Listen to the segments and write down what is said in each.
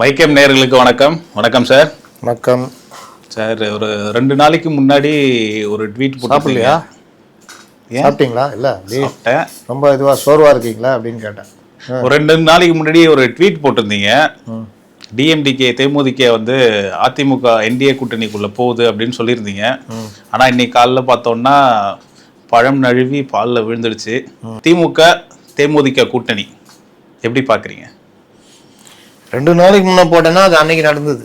மைக்கம் நேயர்களுக்கு வணக்கம். வணக்கம் சார். வணக்கம். சார் ஒரு ரெண்டு நாளைக்கு முன்னாடி ஒரு ட்வீட் சாப்பிடலையா? ஏன்? சாப்பிட்டீங்களா? இல்லை சாப்பிட்டேன். ரொம்ப இதுவாக சோர்வாக இருக்கீங்களா அப்படின்னு கேட்டேன். ஒரு ரெண்டு நாளைக்கு முன்னாடி ஒரு ட்வீட் போட்டிருந்தீங்க. டிஎம்டிகே தேமுதிக வந்து அதிமுக என்டிஏ கூட்டணிக்குள்ள போகுது அப்படின்னு சொல்லியிருந்தீங்க. ஆனா இன்னைக்கு காலைல பார்த்தோம்னா பழம் நழுவி பால்ல விழுந்துடுச்சு. திமுக தேமுதிக கூட்டணி. எப்படி பாக்குறீங்க ரெண்டு நாளைக்கு முன்னே போட்டேன்னா அது அன்னைக்கு நடந்தது.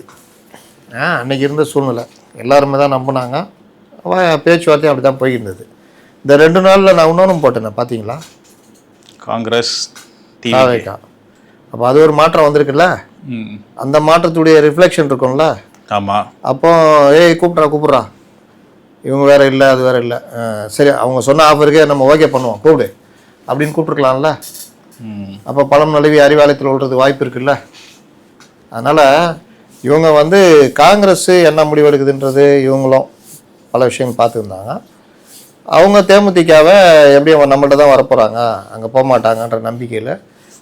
ஆ அன்னைக்கு இருந்த சூழ்நிலை. எல்லாருமே தான் நம்பினாங்க. பேச்சுவார்த்தை அப்படி தான் போயிருந்தது இந்த ரெண்டு நாளில் நான் இன்னொன்றும் போட்டேனே பார்த்தீங்களா காங்கிரஸ் தி தாவேக்கா அப்போ அது ஒரு மாற்றம் வந்திருக்குல்ல? அந்த மாற்றத்துடைய ரிஃப்ளெக்ஷன் இருக்கும்ல? ஆமா. அப்போ ஏய் கூப்பிட்றா கூப்பிட்றா. இவங்க வேற இல்லை அது வேற இல்லை. சரி அவங்க சொன்ன ஆஃபருக்கே நம்ம ஓகே பண்ணுவோம் கூப்பிடு. அப்படின்னு கூப்பிட்டுருக்கலாம்ல? ம். அப்போ பழம் நழுவி அறிவாலயத்தில் விழுறது வாய்ப்பு இருக்குல்ல? அதனால் இவங்க வந்து காங்கிரஸ் என்ன முடிவெடுக்குதுன்றது இவங்களும் பல விஷயங்கள் பார்த்துருந்தாங்க. அவங்க தேமுதிகவை எப்படியும் நம்மள்ட்ட தான் வரப்போகிறாங்க அங்கே போக மாட்டாங்கன்ற நம்பிக்கையில்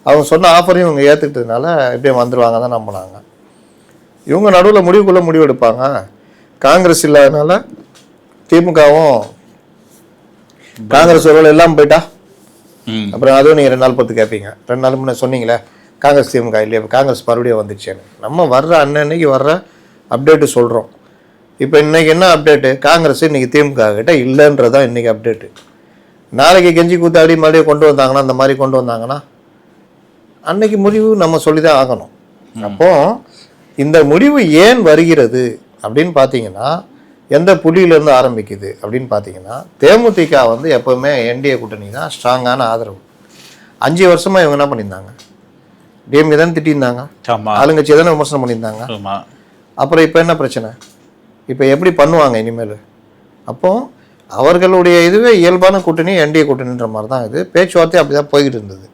அவங்க சொன்ன ஆஃபரையும் இவங்க ஏற்றுக்கிட்டதுனால எப்படியும் வந்துடுவாங்க தான் நம்பினாங்க. இவங்க நடுவில் முடிவுக்குள்ளே முடிவு எடுப்பாங்க. காங்கிரஸ் இல்லாதனால திமுகவும் காங்கிரஸ் ஒருவேளை எல்லாம் போயிட்டா? அப்புறம் அதுவும் நீங்கள் ரெண்டு நாள் பொறுத்து கேட்பீங்க ரெண்டு நாள் முன்னே சொன்னீங்களே காங்கிரஸ் திமுக இல்லையா? காங்கிரஸ் மறுபடியும் வந்துச்சேன்னு நம்ம வர்ற அன்னன்னைக்கு வர்ற அப்டேட்டு சொல்கிறோம் இப்போ இன்னைக்கு என்ன அப்டேட்டு காங்கிரஸ் இன்னைக்கு திமுக கிட்ட இல்லைன்றது தான் இன்னைக்கு அப்டேட்டு நாளைக்கு கெஞ்சி கூத்தாடி மறுபடியும் கொண்டு வந்தாங்கன்னா அந்த மாதிரி கொண்டு வந்தாங்கன்னா அன்னைக்கு முடிவு நம்ம சொல்லி தான் ஆகணும் அப்போ இந்த முடிவு ஏன் வருகிறது அப்படின்னு பார்த்தீங்கன்னா எந்த புள்ளியிலேருந்து ஆரம்பிக்குது அப்படின்னு பார்த்தீங்கன்னா தேமுதிக வந்து எப்போவுமே என்டிஏ கூட்டணி தான் ஸ்ட்ராங்கான ஆதரவு. அஞ்சு வருஷமாக இவங்க என்ன பண்ணியிருந்தாங்க? டிஎம்கே தானே திட்டியிருந்தாங்க? ஆளுங்கட்சி தானே விமர்சனம் பண்ணியிருந்தாங்க? அப்புறம் இப்போ என்ன பிரச்சனை? இப்போ எப்படி பண்ணுவாங்க இனிமேல்? அப்போ அவர்களுடைய இதுவே இயல்பான கூட்டணி என்டிஏ கூட்டணின்ற மாதிரி தான் இது. பேச்சுவார்த்தை அப்படி தான் போய்கிட்டு இருந்தது.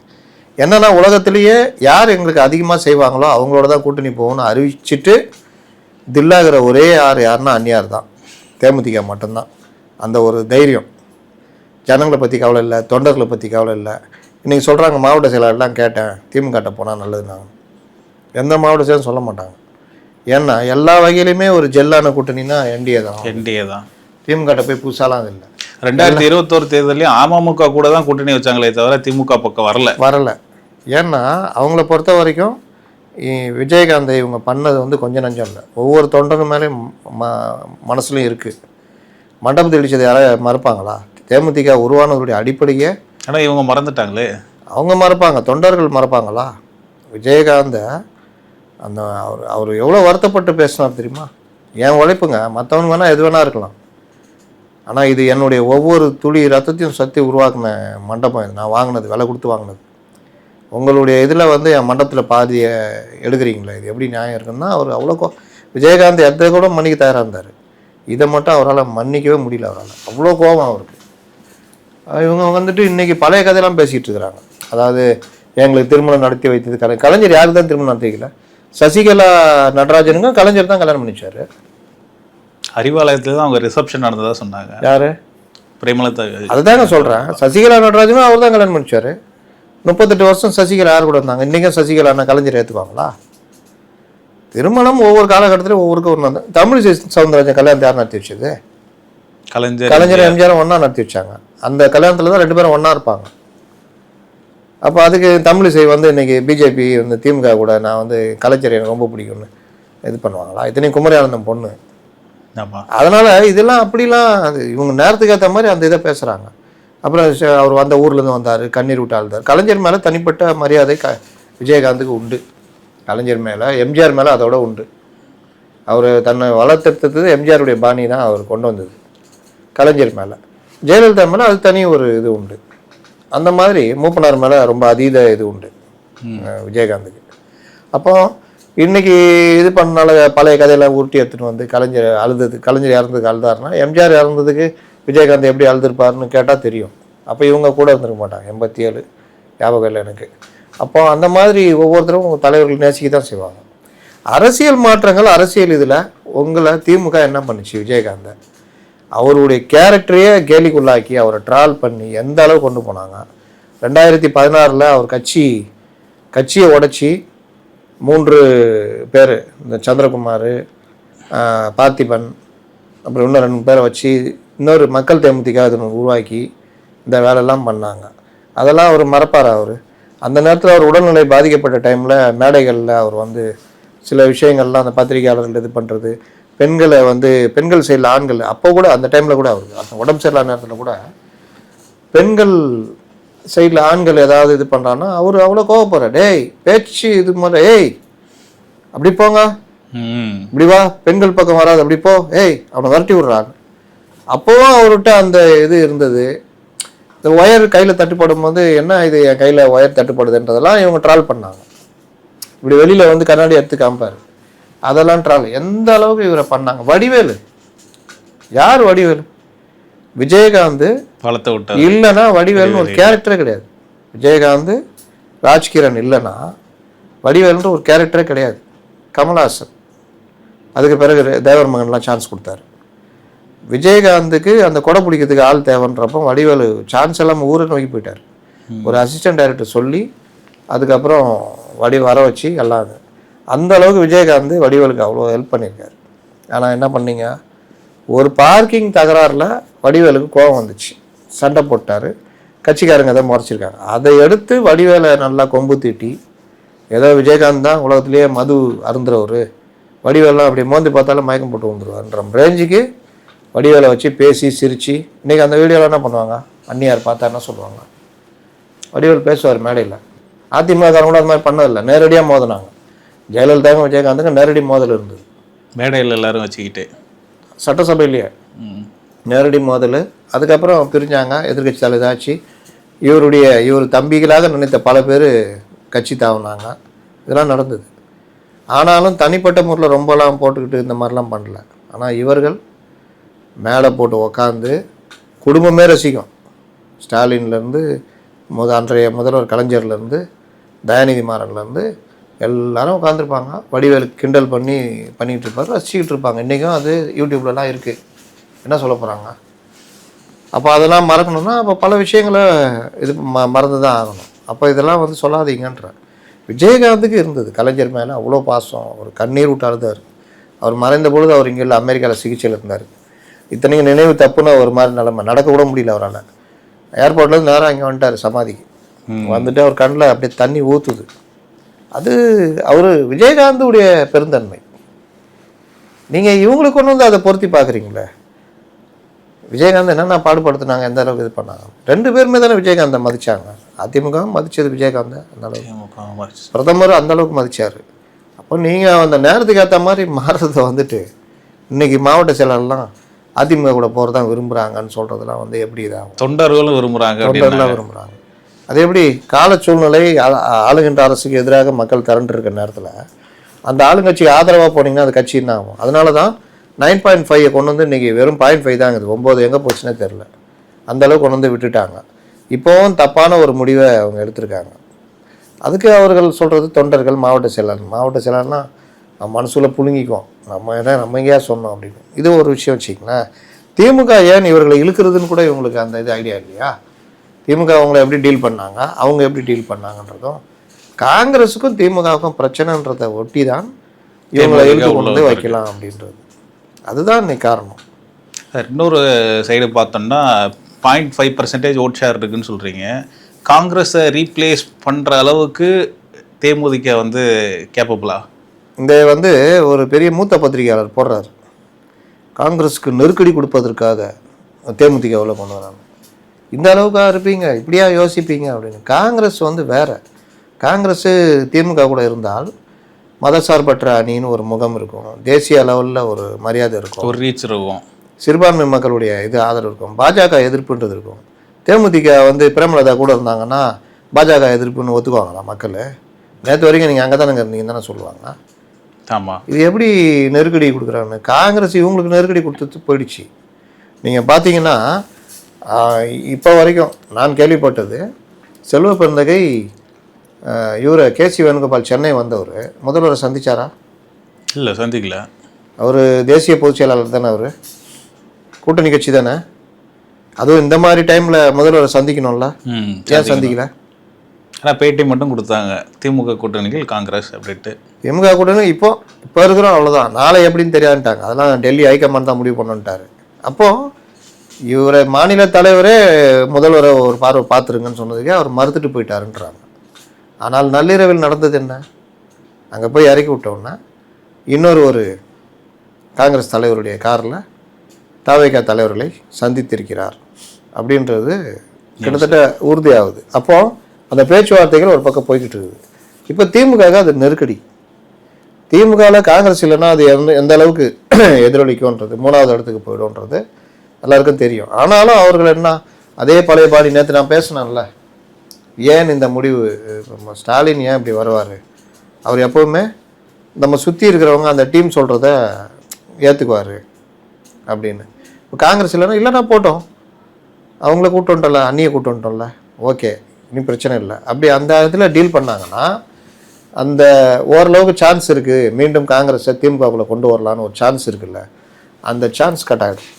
என்னன்னா உலகத்திலேயே யார் எங்களுக்கு அதிகமாக செய்வாங்களோ அவங்களோட தான் கூட்டணி போகணும்னு அறிவிச்சிட்டு தில்லாகிற ஒரே யார் யாருன்னா அந்நியார் தான். தேமுதிக மட்டும்தான். அந்த ஒரு தைரியம். ஜனங்களை பற்றி கவலை இல்லை தொண்டர்களை பற்றி கவலை இல்லை இன்றைக்கி சொல்கிறாங்க மாவட்ட செயலாளர்லாம் கேட்டேன் திமுகட்ட போனால் நல்லதுனாங்க எந்த மாவட்ட செயலும் சொல்ல மாட்டாங்க. ஏன்னா எல்லா வகையிலுமே ஒரு ஜெல்லான கூட்டணினா என்டிஏ தான். என்டிஏ தான். திமுகட்ட போய் புதுசாலாம் அது இல்லை. ரெண்டாயிரத்தி இருபத்தோரு தேர்தலையும் அமமுக கூட தான் கூட்டணி வச்சாங்களே தவிர திமுக பக்கம் வரல. வரலை. ஏன்னா அவங்கள பொறுத்த வரைக்கும் விஜயகாந்தை இவங்க பண்ணது வந்து கொஞ்சம் நஞ்சம் இல்லை. ஒவ்வொரு தொண்டனும் மேலேயும் ம மனசுலையும் இருக்குது மண்டபத்தில் இடிச்சது யாராவது மறுப்பாங்களா? தேமுதிக உருவானதுடைய அடிப்படையே ஆனால் இவங்க மறந்துட்டாங்களே. அவங்க மறப்பாங்க. தொண்டர்கள் மறப்பாங்களா? விஜயகாந்த அந்த அவர் அவர் எவ்வளோ வருத்தப்பட்டு பேசினார் தெரியுமா? என் உழைப்புங்க. மற்றவங்க வேணால் எது வேணா இருக்கலாம். ஆனால் இது என்னுடைய ஒவ்வொரு துளி ரத்தத்தையும் சத்தி உருவாக்குன மண்டபம் இது. நான் வாங்கினது விலை கொடுத்து வாங்கினது. உங்களுடைய இதில் வந்து என் மண்டபத்தில் பாதியை எடுக்கிறீங்களே? இது எப்படி நியாயம் இருக்குன்னா அவர் அவ்வளோ கோ விஜயகாந்த் எத்தனை கூட மன்னிக்க தயாராக இருந்தார். இதை மட்டும் அவரால் மன்னிக்கவே முடியல அவரால். அவ்வளோ கோபம் அவருக்கு. இவங்க வந்துட்டு இன்னைக்கு பழைய கதையெல்லாம் பேசிகிட்டு இருக்கிறாங்க. அதாவது எங்களுக்கு திருமணம் நடத்தி வைத்தது கலை கலைஞர் யாருக்கு தான் திருமணம் நடத்தி வைக்கல சசிகலா நடராஜனுங்க கலைஞர் தான் கல்யாணம் பண்ணிச்சாரு. அறிவாலயத்துல தான் அவங்க ரிசப்ஷன் நடந்ததா சொன்னாங்க. யாரு? பிரேமலதா அதுதாங்க சொல்கிறேன் சசிகலா நடராஜனும் அவர் தான் கல்யாணம் பண்ணிச்சாரு. முப்பத்தெட்டு வருஷம் சசிகலா யார் கூட இருந்தாங்க? இன்றைக்கும் சசிகலா அண்ணா கலைஞர் ஏற்றுக்குவாங்களா திருமணம் ஒவ்வொரு காலகட்டத்திலும் ஒவ்வொருக்கு ஒன்று தமிழ் சவுந்தரராஜன் கல்யாணத்தை யார் நடத்தி வச்சது? கலைஞர் கலைஞர் எம்ஜிஆர். ஒன்றா நடத்தி வச்சாங்க. அந்த கல்யாணத்தில் தான் ரெண்டு பேரும் ஒன்றா இருப்பாங்க. அப்போ அதுக்கு தமிழிசை வந்து இன்னைக்கு பிஜேபி வந்து திமுக கூட நான் வந்து கலைஞர் எனக்கு ரொம்ப பிடிக்கும்னு இது பண்ணுவாங்களா? இத்தனையும் குமரியானந்தம் பொண்ணு. அதனால் இதெல்லாம் அப்படிலாம் அது இவங்க நேரத்துக்கு ஏற்ற மாதிரி அந்த இதை பேசுகிறாங்க அப்புறம் அவர் வந்த ஊர்லேருந்து வந்தார் கண்ணீர் விட்டு ஆழ்ந்தார். கலைஞர் மேலே தனிப்பட்ட மரியாதை க விஜயகாந்துக்கு உண்டு. கலைஞர் மேலே எம்ஜிஆர் மேலே அதோட உண்டு. அவர் தன்னை வளர்த்தெடுத்தது எம்ஜிஆருடைய பாணி தான் அவர் கொண்டு வந்தது. கலைஞர் மேலே. ஜெயலலிதா மேலே அது தனி ஒரு இது உண்டு. அந்த மாதிரி மூப்பனார் மேலே ரொம்ப அதீத இது உண்டு. விஜயகாந்துக்கு. அப்போ இன்னைக்கு இது பண்ணனால பழைய கதையெல்லாம் உருட்டி எடுத்துட்டு வந்து கலைஞர் அழுதது கலைஞர் இறந்ததுக்கு அழுதாருன்னா எம்ஜிஆர் இறந்ததுக்கு விஜயகாந்த் எப்படி அழுதுருப்பாருன்னு கேட்டால் தெரியும். அப்போ இவங்க கூட இருந்திருக்க மாட்டாங்க. எண்பத்தி ஏழு ஞாபகம் இல்லை எனக்கு. அப்போ அந்த மாதிரி ஒவ்வொருத்தரும் தலைவர்கள் நேசிக்க தான் செய்வாங்க. அரசியல் மாற்றங்கள் அரசியல் இதில் உங்களை திமுக என்ன பண்ணுச்சு விஜயகாந்தை? அவருடைய கேரக்டரையே கேலிக்குள்ளாக்கி அவரை ட்ரால் பண்ணி எந்த அளவு கொண்டு போனாங்க. ரெண்டாயிரத்தி பதினாறில் அவர் கட்சி கட்சியை உடைச்சி மூன்று பேர் இந்த சந்திரகுமார் பார்த்திபன் அப்புறம் இன்னும் ரெண்டு பேரை வச்சு இன்னொரு மக்கள் தேமுதிக உருவாக்கி இந்த வேலையெல்லாம் பண்ணாங்க. அதெல்லாம் அவர் மறப்பார் அவர்? அந்த நேரத்தில் அவர் உடல்நிலை பாதிக்கப்பட்ட டைமில் மேடைகளில் அவர் வந்து சில விஷயங்கள்லாம் அந்த பத்திரிகையாளர்கள் இது பண்ணுறது பெண்களை வந்து பெண்கள் சைடில் ஆண்கள் அப்போ கூட அந்த டைமில் கூட அவருக்கு அந்த உடம்பு சரியில்லாத நேரத்தில் கூட பெண்கள் சைடில் ஆண்கள் ஏதாவது இது பண்ணுறான்னா அவர் அவ்வளோ கோவப்படுறார். டேய் பேச்சு இது மாதிரி ஏய் அப்படி போங்க. இப்படி வா பெண்கள் பக்கம் வராது அப்படி போ ஏய் அவனை விரட்டி விடுறான் அப்போவும் அவர்கிட்ட அந்த இது இருந்தது. இந்த ஒயர் கையில் தட்டுப்படும் போது என்ன இது என் கையில் ஒயர் தட்டுப்படுதுன்றதெல்லாம் இவங்க ட்ரால் பண்ணாங்க. இப்படி வெளியில் வந்து கண்ணாடி எடுத்து காமிப்பார். அதெல்லாம் ட்ரால் எந்த அளவுக்கு இவரை பண்ணாங்க? வடிவேலு. யார் வடிவேலு? விஜயகாந்த் பழத்தை விட்டார் இல்லைன்னா வடிவேல்னு ஒரு கேரக்டரே கிடையாது. விஜயகாந்த் ராஜ்கிரண் இல்லைன்னா வடிவேலுன்ற ஒரு கேரக்டரே கிடையாது. கமல்ஹாசன். அதுக்கு பிறகு தேவர் மகன்லாம் சான்ஸ் கொடுத்தாரு. விஜயகாந்துக்கு அந்த கொடை பிடிக்கிறதுக்கு ஆள் தேவைன்றப்போ வடிவேலு சான்ஸ் எல்லாம் ஊரை நோக்கி போயிட்டார். ஒரு அசிஸ்டன்ட் டைரக்டர் சொல்லி அதுக்கப்புறம் வடி வர வச்சு எல்லாம். அந்த அளவுக்கு விஜயகாந்த் வடிவேலுக்கு அவ்வளோ ஹெல்ப் பண்ணியிருக்காரு. ஆனால் என்ன பண்ணீங்க? ஒரு பார்க்கிங் தகராறில் வடிவேலுக்கு கோபம் வந்துச்சு. சண்டை போட்டார். கட்சிக்காரங்க அதை முறைச்சிருக்காங்க. அதை எடுத்து வடிவேலை நல்லா கொம்பு தீட்டி ஏதோ விஜயகாந்த் தான் உலகத்துலேயே மது அருந்துறவர். வடிவேலாம் அப்படி மோந்து பார்த்தாலும் மயக்கம் போட்டு வந்துடுவார்ன்ற ரேஞ்சுக்கு வடிவேலை வச்சு பேசி சிரித்து இன்றைக்கி அந்த வீடியோவில் என்ன பண்ணுவாங்க? அன்னியார் பார்த்தா என்ன சொல்லுவாங்க? வடிவேல் பேசுவார் மேடையில். அதிமுக கூட அது மாதிரி பண்ணதில்லை. நேரடியாக மோதினாங்க. ஜெயலலிதாவும் விஜயகாந்துக்கும் நேரடி மோதல் இருந்தது. மேடையில் எல்லாரும் வச்சுக்கிட்டு. சட்டசபையிலேயே நேரடி மோதல். அதுக்கப்புறம் பிரிஞ்சாங்க எதிர்க்கட்சி தலைவர் ஆச்சு இவருடைய இவர் தம்பிகளாக நினைத்த பல பேர் கட்சி தாவுனாங்க. இதெல்லாம் நடந்தது. ஆனாலும் தனிப்பட்ட முறையில் ரொம்பலாம் போட்டுக்கிட்டு இந்த மாதிரிலாம் பண்ணல. ஆனால் இவர்கள் மேலே போட்டு உக்காந்து குடும்பமே ரசிக்கும். ஸ்டாலின்லேருந்து முத அன்றைய முதல்வர் கலைஞர்லேருந்து தயாநிதி மாறன்லேருந்து எல்லாரும் உட்காந்துருப்பாங்க வடிவேலு கிண்டல் பண்ணி பண்ணிகிட்டு இருப்பாரு ரசிச்சுக்கிட்டு இருப்பாங்க இன்றைக்கும் அது யூடியூப்லலாம் இருக்குது என்ன சொல்ல போகிறாங்க அப்போ அதெல்லாம் மறக்கணும்னா அப்போ பல விஷயங்களை இது ம மறந்து தான் ஆகணும். அப்போ இதெல்லாம் வந்து சொல்லாதீங்கன்ற. விஜயகாந்துக்கு இருந்தது. கலைஞர் மேலே அவ்வளோ பாசம். ஒரு கண்ணீர் விட்டு அழுதார் அவர் மறைந்த பொழுது அவர் இங்கே இல்லை அமெரிக்காவில் சிகிச்சையில் இருந்தார். இத்தனைக்கும் நினைவு தப்புன்னு ஒரு மாதிரி நிலமை. நடக்க கூட முடியல அவரால். ஏர்போர்ட்லேருந்து நேராக இங்கே வந்துட்டார் சமாதிக்கு. வந்துட்டு அவர் கண்ணில் அப்படியே தண்ணி ஊற்றுது அது அவர் விஜயகாந்துடைய பெருந்தன்மை. நீங்கள் இவங்களுக்கு கொண்டு வந்து அதை பொருத்தி பார்க்குறீங்களே? விஜயகாந்த் என்னென்ன பாடுபடுத்துனாங்க எந்த அளவுக்கு இது பண்ணாங்க? ரெண்டு பேருமே தானே விஜயகாந்தை மதிச்சாங்க. அதிமுக மதிச்சது விஜயகாந்த் அந்த அளவுக்கு. பிரதமர் அந்த அளவுக்கு மதிச்சார். அப்போ நீங்கள் அந்த நேரத்துக்கு ஏற்ற மாதிரி மாறுறதை வந்துட்டு இன்னைக்கு மாவட்ட செயலாளர்லாம் அதிமுக கூட போகிறதா விரும்புகிறாங்கன்னு சொல்கிறதெல்லாம் வந்து எப்படி இதாகும்? தொண்டர்களும் விரும்புறாங்க தொண்டர்லாம் விரும்புகிறாங்க அது எப்படி? கால சூழ்நிலை ஆளுகின்ற அரசுக்கு எதிராக மக்கள் திரண்டு இருக்க நேரத்தில் அந்த ஆளுங்கட்சிக்கு ஆதரவாக போனீங்கன்னா அது கட்சி என்ன ஆகும்? அதனால தான் நைன் பாயிண்ட் ஃபைவை கொண்டு வந்து இன்றைக்கி வெறும் பாயிண்ட் ஃபைவ் தாங்குது இருக்குது. ஒம்பது எங்கே போச்சுன்னே தெரில அந்தளவுக்கு கொண்டு வந்து விட்டுட்டாங்க. இப்போவும் தப்பான ஒரு முடிவை அவங்க எடுத்திருக்காங்க. அதுக்கு அவர்கள் சொல்கிறது தொண்டர்கள் மாவட்ட செயலாளர். மாவட்ட செயலாளர்னா நம்ம மனசுல புழுங்கிக்குவோம். நம்ம என்ன நம்ம எங்கேயா சொன்னோம் அப்படின்னு. இது ஒரு விஷயம் வச்சுக்கங்களேன். திமுக ஏன் இவர்களை இழுக்கிறதுன்னு கூட இவங்களுக்கு அந்த இது ஐடியா இல்லையா? திமுக அவங்கள எப்படி டீல் பண்ணாங்க? அவங்க எப்படி டீல் பண்ணாங்கன்றதும் காங்கிரஸுக்கும் திமுகவுக்கும் பிரச்சனைன்றதை ஒட்டி தான் இவங்களை இழுத்து கொண்டு வைக்கலாம் அப்படின்றது. அதுதான் இன்னைக்கு காரணம். இன்னொரு சைடு பார்த்தோம்னா point five percentage vote share இருக்குன்னு சொல்கிறீங்க காங்கிரஸை ரீப்ளேஸ் பண்ணுற அளவுக்கு தேமுதிக வந்து கேப்பபிளா இந்த வந்து ஒரு பெரிய மூத்த பத்திரிகையாளர் போடுறாரு. காங்கிரஸுக்கு நெருக்கடி கொடுப்பதற்காக தேமுதிகவில் கொண்டு வராங்க. இந்த அளவுக்கா இருப்பீங்க இப்படியா யோசிப்பீங்க அப்படின்னு. காங்கிரஸ் வந்து வேற. காங்கிரஸ் திமுக கூட இருந்தால் மதசார்பற்ற அணின்னு ஒரு முகம் இருக்கும். தேசிய லெவலில் ஒரு மரியாதை இருக்கும். ஒரு ரீச் இருக்கும். சிறுபான்மை மக்களுடைய இது ஆதரவு இருக்கும். பாஜக எதிர்ப்புன்றது இருக்கும். தேமுதிக வந்து பிரேமலதா கூட இருந்தாங்கன்னா பாஜக எதிர்ப்புன்னு ஒத்துக்குவாங்களா மக்கள்? நேற்று வரைக்கும் நீங்கள் அங்கே தானே இருந்தீங்கன்னு தானே சொல்லுவாங்க. ஆமாம் இது எப்படி நெருக்கடி கொடுக்குறாங்க காங்கிரஸ் இவங்களுக்கு நெருக்கடி கொடுத்துட்டு போயிடுச்சு. நீங்கள் பார்த்தீங்கன்னா இப்போ வரைக்கும் நான் கேள்விப்பட்டது செல்வ பெருந்தகை இவரை கேசி வேணுகோபால் சென்னை வந்தவர். முதல்வரை சந்திச்சாரா? இல்லை சந்திக்கல. அவர் தேசிய பொதுச் செயலாளர் தானே அவர்? கூட்டணி கட்சி தானே? அதுவும் இந்த மாதிரி டைமில் முதல்வரை சந்திக்கணும்ல? ஏன் சந்திக்கல? ஆனா பேட்டி மட்டும் கொடுத்தாங்க. திமுக கூட்டணிகள் காங்கிரஸ் அப்படின்ட்டு. திமுக கூட்டணி இப்போ இப்போ இருக்கிறோம் அவ்வளோதான் நாளை எப்படின்னு தெரியாதுன்ட்டாங்க. அதெல்லாம் டெல்லி ஹைகமாண்ட் தான் முடிவு பண்ணுன்ட்டாரு. அப்போ இவரை மாநில தலைவரே முதல்வரை ஒரு பார்வை பார்த்துருங்கன்னு சொன்னதுக்கே அவர் மறுத்துட்டு போயிட்டாருன்றாங்க. ஆனால் நள்ளிரவில் நடந்தது என்ன? அங்கே போய் இறக்கி விட்டோன்னா இன்னொரு ஒரு காங்கிரஸ் தலைவருடைய காரில் தாவேகா தலைவர்களை சந்தித்திருக்கிறார். அப்படின்றது கிட்டத்தட்ட உறுதியாகுது. அப்போது அந்த பேச்சுவார்த்தைகள் ஒரு பக்கம் போய்கிட்டு இருக்குது இப்போ திமுக அது நெருக்கடி. திமுகவில் காங்கிரஸ் இல்லைன்னா அது எந்த எந்த அளவுக்கு எதிரொலிக்கும்ன்றது மூணாவது இடத்துக்கு போயிடும்ன்றது எல்லாருக்கும் தெரியும். ஆனாலும் அவர்கள் என்ன அதே பழைய பாடி நேற்று நான் பேசினேன்ல ஏன் இந்த முடிவு ஸ்டாலின் ஏன் இப்படி வருவார்? அவர் எப்போவுமே நம்ம சுற்றி இருக்கிறவங்க அந்த டீம் சொல்கிறத ஏற்றுக்குவார் அப்படின்னு. இப்போ காங்கிரஸ் இல்லைன்னா இல்லைனா போட்டோம். அவங்கள கூட்டு வந்துட்டோம்ல அண்ணியை கூட்டு வந்துட்டோம்ல ஓகே இனி பிரச்சனை இல்லை. அப்படி அந்த இதில் டீல் பண்ணாங்கன்னா அந்த ஓரளவுக்கு சான்ஸ் இருக்குது மீண்டும் காங்கிரஸை திமுகவுக்குள்ளே கொண்டு வரலான்னு ஒரு சான்ஸ் இருக்குல்ல அந்த சான்ஸ் கட் ஆகிடும்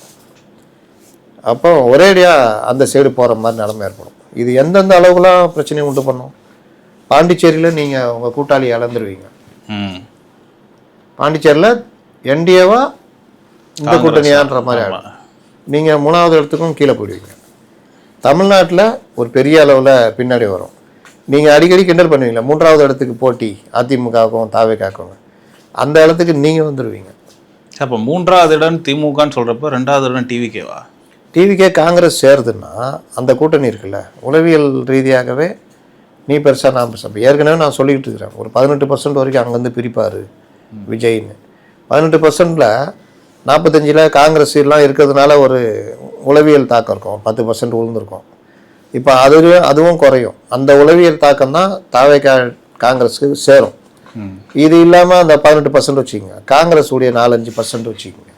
அப்போ ஒரேடியாக அந்த சைடு போகிற மாதிரி நிலைமை ஏற்படும். இது எந்தெந்த அளவுக்குலாம் பிரச்சனையை உண்டு பண்ணும்? பாண்டிச்சேரியில் நீங்கள் உங்கள் கூட்டாளி இழந்துருவீங்க. பாண்டிச்சேரியில் என்டிஏவா இந்த. கூட்டணியான்ற மாதிரி ஆமா. ஆகிடும் நீங்கள் மூணாவது இடத்துக்கும் கீழே போயிடுவீங்க. தமிழ்நாட்டில் ஒரு பெரிய அளவில் பின்னாடி வரும். நீங்கள் அடிக்கடி கிண்டல் பண்ணுவீங்களா மூன்றாவது இடத்துக்கு போட்டி அதிமுகவுக்கும் தாவேக்காக்கும் அந்த இடத்துக்கு நீங்கள் வந்துடுவீங்க அப்போ மூன்றாவது இடம் திமுகன்னு சொல்றப்ப ரெண்டாவது இடம் டிவிகேவா டிவிக்கே காங்கிரஸ் சேருதுன்னா அந்த கூட்டணி இருக்குல்ல உளவியல் ரீதியாகவே நீ பெருசா நான் பெருசா இப்போ ஏற்கனவே நான் சொல்லிக்கிட்டு இருக்கிறேன் ஒரு பதினெட்டு பர்சன்ட் வரைக்கும் அங்கேருந்து பிரிப்பார் விஜய்னு. பதினெட்டு பர்சன்டில் நாற்பத்தஞ்சில் காங்கிரஸ் எல்லாம் இருக்கிறதுனால ஒரு உளவியல் தாக்கம் இருக்கும் பத்து பர்சன்ட் விழுந்திருக்கும் இப்போ அது அதுவும் குறையும். அந்த உளவியல் தாக்கம் தான் தாவே காங்கிரஸுக்கு சேரும். இது இல்லாமல் அந்த பதினெட்டு பர்சன்ட் வச்சுக்கோங்க காங்கிரஸ் உடைய நாலஞ்சு பர்சன்ட் வச்சுக்கோங்க.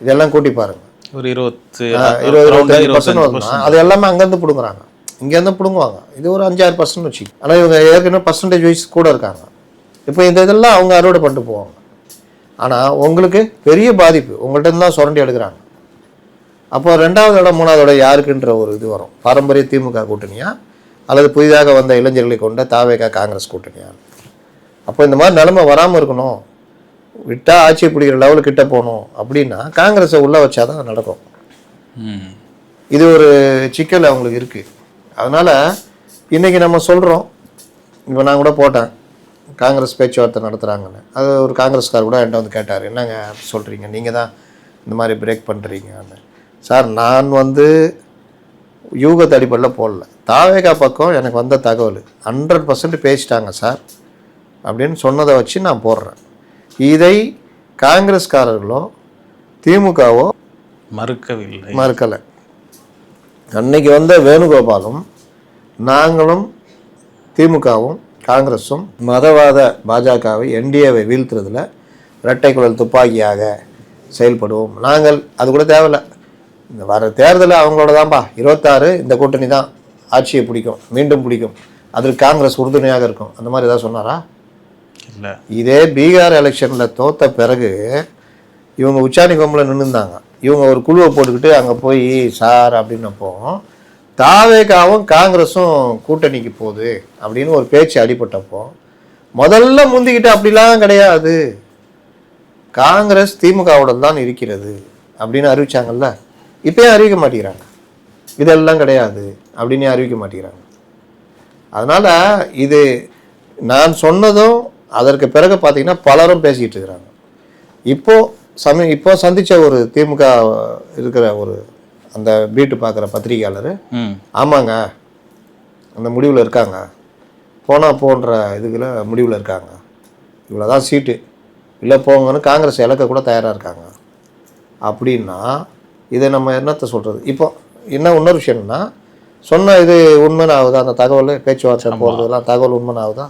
இதெல்லாம் கூட்டி பாருங்க. ஒரு இருபத்து இருபது இருபத்தஞ்சு அது எல்லாமே அங்கேருந்து பிடுங்குறாங்க. இங்கேருந்து பிடுங்குவாங்க. இது ஒரு அஞ்சாறு பர்சன்ட் வச்சு ஆனால் இவங்க ஏற்கனவே பர்சன்டேஜ் வைஸ் கூட இருக்காங்க. இப்போ இந்த இதெல்லாம் அவங்க அறுவடை பண்ணிட்டு போவாங்க. ஆனால் உங்களுக்கு பெரிய பாதிப்பு. உங்கள்கிட்ட இருந்து தான் சுரண்டி எடுக்கிறாங்க. அப்போ ரெண்டாவது இடம் மூணாவது இடம் யாருக்குன்ற ஒரு இது வரும். பாரம்பரிய திமுக கூட்டணியா? அல்லது புதிதாக வந்த இளைஞர்களை கொண்ட தாவேகா காங்கிரஸ் கூட்டணியா? அப்போ இந்த மாதிரி நிலைமை வராமல் இருக்கணும். விட்டா ஆட்சி பிடிக்கிற லெவலுக்கு கிட்ட போகணும் அப்படின்னா காங்கிரஸை உள்ள வச்சாதான் அது நடக்கும். இது ஒரு சிக்கல் அவங்களுக்கு இருக்குது அதனால் இன்றைக்கி நம்ம சொல்கிறோம் இப்போ நான் கூட போட்டேன். காங்கிரஸ் பேச்சுவார்த்தை நடத்துகிறாங்கன்னு அது ஒரு காங்கிரஸ்கார் கூட என்கிட்ட வந்து கேட்டார். என்னங்க சொல்கிறீங்க நீங்கள் தான் இந்த மாதிரி பிரேக் பண்ணுறீங்கன்னு சார் நான் வந்து யூகத்து அடிப்படையில் போடல. தாவேகா பக்கம் எனக்கு வந்த தகவல். ஹண்ட்ரட் பர்சன்ட் பேசிட்டாங்க சார். அப்படின்னு சொன்னதை வச்சு நான் போடுறேன். இதை காங்கிரஸ்காரர்களோ திமுகவோ மறுக்கவில்லை. மறுக்கலை. அன்னைக்கு வந்த வேணுகோபாலும் நாங்களும் திமுகவும் காங்கிரஸும் மதவாத பாஜகவை என்டிஏவை வீழ்த்துறதுல இரட்டை குழல் துப்பாக்கியாக செயல்படுவோம். நாங்கள் அது கூட தேவையில்ல. இந்த வர தேர்தலில் அவங்களோட தான்ப்பா இருபத்தாறு இந்த கூட்டணி தான் ஆட்சியை பிடிக்கும். மீண்டும் பிடிக்கும். அதற்கு காங்கிரஸ் உறுதுணையாக இருக்கும். அந்த மாதிரி ஏதாவது சொன்னாரா? இதே பீகார் எலெக்ஷனில் தோத்த பிறகு இவங்க உச்சாணி கொம்பில் நின்றுந்தாங்க இவங்க ஒரு குழுவை போட்டுக்கிட்டு அங்கே போய் சார் அப்படின்னப்போ தாவேகாவும் காங்கிரஸும் கூட்டணிக்கு போகுது அப்படின்னு ஒரு பேச்சு அடிபட்டப்போ முதல்ல முந்திக்கிட்டு அப்படிலாம் கிடையாது. காங்கிரஸ் திமுகவுடன் தான் இருக்கிறது அப்படின்னு அறிவிச்சாங்கல்ல. இப்பயும் அறிவிக்க மாட்டேங்கிறாங்க. இதெல்லாம் கிடையாது அப்படின்னு அறிவிக்க மாட்டேங்கிறாங்க. அதனால் இது நான் சொன்னதும் அதற்கு பிறகு பார்த்தீங்கன்னா பலரும் பேசிக்கிட்டு இருக்கிறாங்க. இப்போ சமய இப்போ சந்திச்ச ஒரு திமுக இருக்கிற ஒரு அந்த பீட்டு பார்க்குற பத்திரிகையாளர் ஆமாங்க அந்த முடிவில் இருக்காங்க. போனால் போன்ற இதுக்குள்ள முடிவில் இருக்காங்க. இவ்வளோ தான் சீட்டு. இல்லை போங்கன்னு காங்கிரஸ் இலக்க கூட தயாராக இருக்காங்க. அப்படின்னா இதை நம்ம என்னத்தை சொல்கிறது இப்போ என்ன இன்னொரு விஷயம்னா சொன்ன இது உண்மைன்னு ஆகுதா? அந்த தகவல் பேச்சுவார்த்தை போகிறதுலாம் தகவல் உண்மைன்னு ஆகுதா?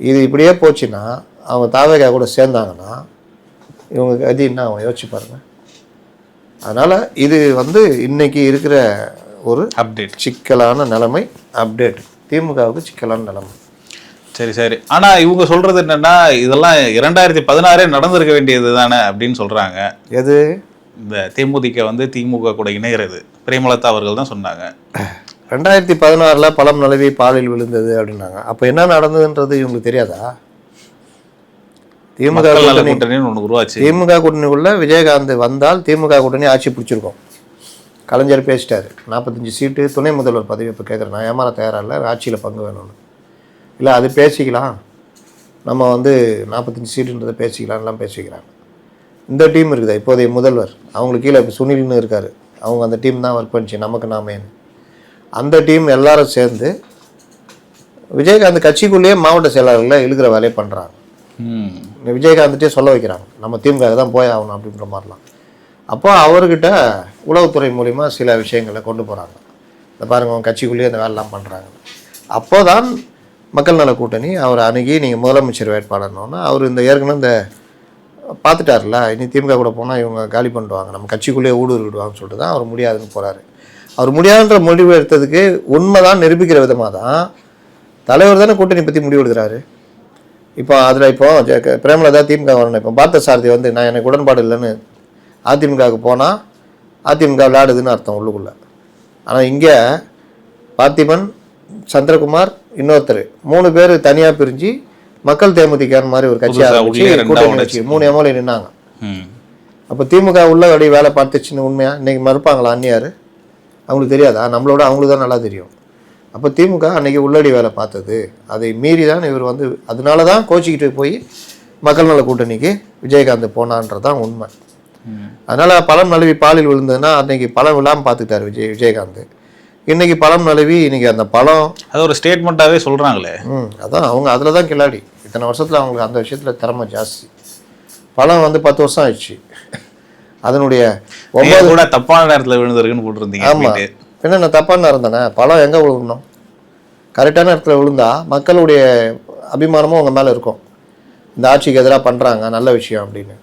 இது இப்படியே போச்சுன்னா அவங்க தாவேகா கூட சேர்ந்தாங்கன்னா இவங்க கதி என்ன அவங்க யோசிச்சு பாருங்க. அதனால் இது வந்து இன்னைக்கு இருக்கிற ஒரு அப்டேட் சிக்கலான நிலைமை அப்டேட் திமுகவுக்கு சிக்கலான நிலைமை. சரி சரி. ஆனா இவங்க சொல்றது என்னன்னா இதெல்லாம் இரண்டாயிரத்தி பதினாறே நடந்திருக்க வேண்டியது தானே அப்படின்னு சொல்றாங்க. எது? இந்த தேமுதிக வந்து திமுக கூட இணைகிறது பிரேமலதா அவர்கள் தான் சொன்னாங்க. ரெண்டாயிரத்தி பதினாறில் பழம் நழுவி பாலில் விழுந்தது அப்படின்னாங்க. அப்போ என்ன நடந்ததுன்றது இவங்களுக்கு தெரியாதா? திமுக கூட்டணி உருவாச்சு. திமுக கூட்டணிக்குள்ள விஜயகாந்த் வந்தால் திமுக கூட்டணி ஆட்சி பிடிச்சிருக்கும். கலைஞர் பேசிட்டாரு. நாற்பத்தஞ்சு சீட்டு துணை முதல்வர் பதவி இப்போ கேட்குறேன் நான் ஏமாற தயாரா இல்லை? ஆட்சியில் பங்கு வேணும்னு. இல்லை அது பேசிக்கலாம். நம்ம வந்து நாற்பத்தஞ்சு சீட்டுன்றதை பேசிக்கலாம்லாம் பேசிக்கிறாங்க. இந்த டீம் இருக்குதா? இப்போதைய முதல்வர். அவங்களுக்கு கீழே இப்போ சுனில்னு இருக்காரு. அவங்க அந்த டீம் தான் ஒர்க் பண்ணிச்சு. நமக்கு நாமேன்னு அந்த டீம் எல்லாரும் சேர்ந்து விஜயகாந்த் கட்சிக்குள்ளேயே மாவட்ட செயலாளர்களை இழுக்கிற வேலையை பண்ணுறாங்க விஜயகாந்த்கிட்டே சொல்ல வைக்கிறாங்க. நம்ம திமுக தான் போய் ஆகணும் அப்படின்ற மாதிரிலாம். அப்போ அவர்கிட்ட உளவுத்துறை மூலிமா சில விஷயங்களை கொண்டு போகிறாங்க இந்த பாருங்க அவங்க கட்சிக்குள்ளேயே இந்த வேலைலாம் பண்ணுறாங்க அப்போ தான் மக்கள் நல கூட்டணி அவரை அணுகி நீங்கள் முதலமைச்சர் வேட்பாளர்னோன்னா அவர் இந்த ஏற்கனவே இந்த பார்த்துட்டார்ல இனி திமுக கூட போனால் இவங்க காலி பண்ணிடுவாங்க. நம்ம கட்சிக்குள்ளேயே ஊடுருவி விடுவாங்கன்னு சொல்லிட்டு தான் அவர் முடியாதுன்னு போகிறாரு அவர் முடியாதுன்ற முடிவு எடுத்ததுக்கு உண்மை தான் நிரூபிக்கிற விதமாக தான் தலைவர் தானே கூட்டணி பற்றி முடிவு எடுக்கிறாரு. இப்போ அதில் இப்போ பிரேமலதா திமுக வரணும். இப்போ பார்த்த சாரதி வந்து நான் எனக்கு உடன்பாடு இல்லைன்னு அதிமுகவுக்கு போனால் அதிமுக விளையாடுதுன்னு அர்த்தம் உள்ளுக்குள்ளே. ஆனால் இங்கே பார்த்திபன் சந்திரகுமார் இன்னொருத்தர் மூணு பேர் தனியாக பிரிஞ்சு மக்கள் தேமுதிக மாதிரி ஒரு கட்சி புதுசா ஆரம்பிச்சு உள்ளே ரெண்டா கூட்டணி. வச்சு மூணு எம்எல்ஏ நின்னாங்க. அப்போ திமுக உள்ள அப்படி வேலை பார்த்துச்சுன்னு உண்மையா? இன்னைக்கு மறுப்பாங்களா அந்நியார்? அவங்களுக்கு தெரியாதா? நம்மளோட அவங்களுக்கு தான் நல்லா தெரியும். அப்போ திமுக அன்னைக்கு உள்ளடி வேலை பார்த்தது. அதை மீறி தான் இவர் வந்து அதனால தான் கோச்சிக்கிட்டு போய் மக்கள் நல கூட்டணிக்கு விஜயகாந்த் போனான்றது தான் உண்மை. அதனால் பழம் நழுவி பாலில் விழுந்ததுன்னா அன்னைக்கு பழம் விழாமல் பார்த்துக்கிட்டாரு விஜய் விஜயகாந்த். இன்னைக்கு பழம் நழுவி இன்னைக்கு அந்த பழம் அது ஒரு ஸ்டேட்மெண்ட்டாகவே சொல்கிறாங்களே ம் அதான் அவங்க அதில் தான் கில்லாடி இத்தனை வருஷத்தில் அவங்களுக்கு அந்த விஷயத்தில் திறமை ஜாஸ்தி. பழம் வந்து பத்து வருஷம் ஆயிடுச்சு. அதனுடைய நீங்க கூட தப்பான நேரத்தில் விழுந்திருக்குன்னு போட்டிருந்தீங்க ஆமாம். பின்ன நான் தப்பான இருந்தேனே பழம் எங்கே விழுகணும்? கரெக்டான இடத்துல விழுந்தா மக்களுடைய அபிமானமும் உங்கள் மேலே இருக்கும். இந்த ஆட்சிக்கு எதிராக பண்ணுறாங்க நல்ல விஷயம் அப்படின்னு.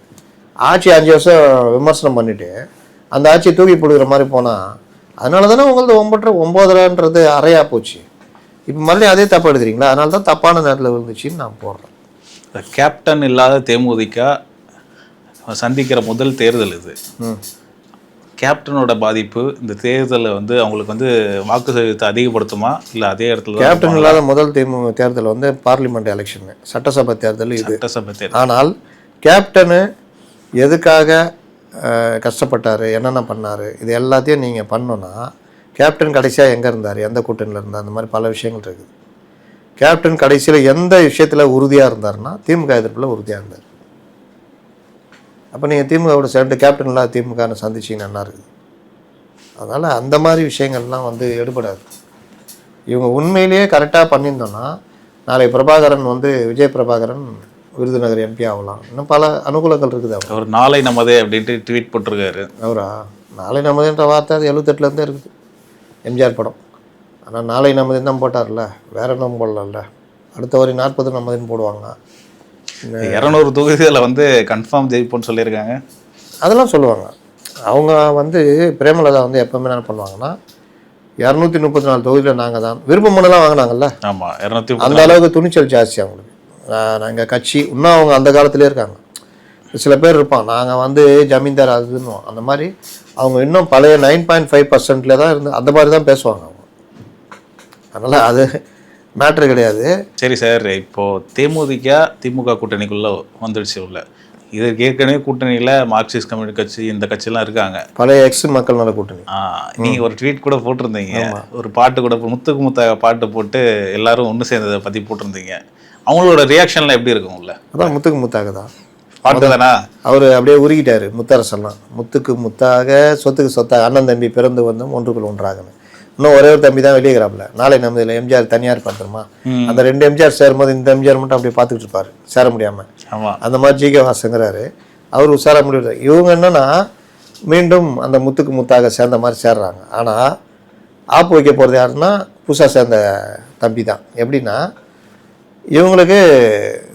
ஆட்சி அஞ்சு வருஷம் விமர்சனம் பண்ணிட்டு அந்த ஆட்சியை தூக்கி போடுகிற மாதிரி போனால் அதனால தானே உங்களது ஒம்பற்ற ஒம்போதரைன்றது அறையா போச்சு. இப்போ மறுபடியும் அதே தப்பு எடுக்கிறீங்களா அதனால தான் தப்பான நேரத்தில் விழுந்துச்சின்னு நான் போடுறேன். கேப்டன் இல்லாத தேமுதிக சந்திக்கிற முதல் தேர்தல் இது. கேப்டனோட பாதிப்பு இந்த தேர்தலில் வந்து அவங்களுக்கு வந்து வாக்கு சதவீதத்தை அதிகப்படுத்துமா? இல்லை அதே இடத்துல கேப்டன் இல்லாத முதல் தேர்தல் வந்து பார்லிமெண்ட் எலெக்ஷனு சட்டசபை தேர்தல் இது. சட்டசபை தேர்தல். ஆனால் கேப்டனு எதுக்காக கஷ்டப்பட்டாரு? என்னென்ன பண்ணாரு? இது எல்லாத்தையும் நீங்கள் பண்ணோன்னா கேப்டன் கடைசியாக எங்கே இருந்தார்? எந்த கூட்டணியில் இருந்தார்? அந்த மாதிரி பல விஷயங்கள் இருக்குது. கேப்டன் கடைசியில் எந்த விஷயத்தில் உறுதியாக இருந்தாருன்னா திமுக எதிர்ப்பில் உறுதியாக இருந்தார். அப்போ நீங்கள் திமுகவோட சேர்ந்து கேப்டன் இல்லாத திமுகன்னு சந்திச்சிங்கன்னா என்ன இருக்குது. அதனால் அந்த மாதிரி விஷயங்கள்லாம் வந்து எடுபடாது. இவங்க உண்மையிலேயே கரெக்டாக பண்ணியிருந்தோன்னா நாளை பிரபாகரன் வந்து விஜய் பிரபாகரன் விருதுநகர் எம்பி ஆகலாம். இன்னும் பல அனுகூலங்கள் இருக்குது அவர் அவர் நாளை நமதே அப்படின்ட்டு ட்வீட் போட்டிருக்காரு. அவரா? நாளை நமதுன்ற வார்த்தை அது எழுபத்தெட்டுலேருந்தே இருக்குது. எம்ஜிஆர் படம். ஆனால் நாளை நமதுன்னு தான் போட்டார்ல. வேற என்ன போடலாம்ல அடுத்த வரி நாற்பது நமதுன்னு போடுவாங்க. இரநூறு தொகுதியில் வந்து கன்ஃபார்ம் ஜெயிப்போம்னு சொல்லியிருக்காங்க. அதெல்லாம் சொல்லுவாங்க. அவங்க வந்து பிரேமலதா வந்து எப்பவுமே என்ன பண்ணுவாங்கன்னா இரநூத்தி முப்பத்தி நாலு தொகுதியில் நாங்கள் தான். விருப்ப மனுலாம் வாங்கினாங்கல்ல? ஆமாம் இரநூத்தி அந்த அளவுக்கு துணிச்சல் ஜாஸ்தி அவங்களுக்கு. நாங்கள் கட்சி இன்னும் அவங்க அந்த காலத்திலே இருக்காங்க. சில பேர் இருப்பான் நாங்கள் வந்து ஜமீன்தார் அதுன்னு அந்த மாதிரி அவங்க இன்னும் பழைய நைன் பாயிண்ட் ஃபைவ் பர்சன்ட்ல தான் இருந்து அந்த மாதிரி தான் பேசுவாங்க அவங்க. அதனால் அது மேட்ரு கிடையாது. சரி சார் இப்போ தேமுதிக திமுக கூட்டணிக்குள்ள வந்துடுச்சு உள்ள. இதற்கு ஏற்கனவே கூட்டணியில் மார்க்சிஸ்ட் கம்யூனிஸ்ட் கட்சி இந்த கட்சியெல்லாம் இருக்காங்க. பழைய எக்ஸ் மக்கள் நல கூட்டணி. ஆ, நீங்க ஒரு ட்வீட் கூட போட்டிருந்தீங்க. ஒரு பாட்டு கூட முத்துக்கு முத்தாக பாட்டு போட்டு எல்லாரும் ஒன்று சேர்ந்ததை பத்தி போட்டிருந்தீங்க. அவங்களோட ரியாக்ஷன்லாம் எப்படி இருக்கும் உள்ள? அதான் முத்துக்கு முத்தாக தான். பாட்டு தானா? அவர் அப்படியே உருகிட்டாரு முத்தரசெல்லாம் முத்துக்கு முத்தாக சொத்துக்கு சொத்தாக அண்ணன் தம்பி பிறந்து வந்தும் ஒன்றுக்குள் ஒன்றாகணும். இன்னும் ஒரே ஒரு தம்பி தான் வெளியேறாப்புல நாளை நம்ம இதில் எம்ஜிஆர் தனியார் இருப்பார் தெரியுமா அந்த ரெண்டு எம்ஜிஆர் சேரும்போது இந்த எம்ஜிஆர் மட்டும் அப்படியே பார்த்துக்கிட்டு இருப்பாரு. சேர முடியாம. ஆமா. அந்த மாதிரி ஜி கே வாசங்கிறாரு. அவர் உஷார முடிவு இவங்க என்னன்னா மீண்டும் அந்த முத்துக்கு முத்தாக சேர்ந்த மாதிரி சேர்றாங்க. ஆனால் ஆப்பு வைக்க போகிறது யாருன்னா புதுசாக சேர்ந்த தம்பி தான். எப்படின்னா இவங்களுக்கு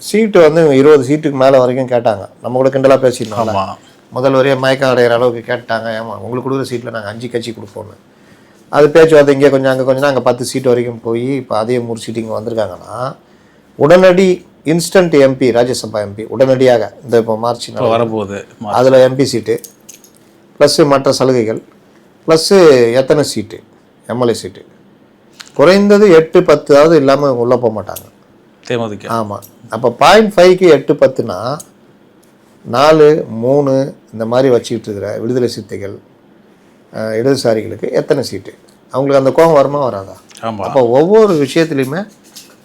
சீட்டு வந்து இருபது சீட்டுக்கு மேலே வரைக்கும் கேட்டாங்க. நம்ம கூட கிண்டலாக பேசியிருந்தோம்ல. ஆமா. முதல் வரையே மயக்கம் அடைகிற அளவுக்கு கேட்டாங்க ஏமா உங்களுக்கு கொடுக்குற சீட்டில் நாங்கள் அஞ்சு கட்சி கொடுப்போம்னு. அது பேச்சுவார்த்தை இங்கே கொஞ்சம் அங்கே கொஞ்சம் அங்கே பத்து சீட் வரைக்கும் போய் இப்போ அதே மூணு சீட்டு இங்கே வந்திருக்காங்கன்னா உடனடி இன்ஸ்டன்ட் எம்பி ராஜ்யசபா எம்பி உடனடியாக இந்த இப்போ மார்ச் வரப்போகுது. அதில் எம்பி சீட்டு ப்ளஸ்ஸு மற்ற சலுகைகள் ப்ளஸ்ஸு எத்தனை சீட்டு எம்எல்ஏ சீட்டு. குறைந்தது எட்டு பத்தாவது இல்லாமல் உள்ளே போக மாட்டாங்க. தேமுதிக. ஆமாம் அப்போ பாயிண்ட் ஃபைவ்க்கு எட்டு பத்துனா நாலு மூணு இந்த மாதிரி வச்சுக்கிட்டு இருக்கிற விடுதலை சிறுத்தைகள் அஹ், இடதுசாரிகளுக்கு எத்தனை சீட்டு? அவங்களுக்கு அந்த கோபம் வருமா வராதா? ஆமா. அப்போ ஒவ்வொரு விஷயத்துலையுமே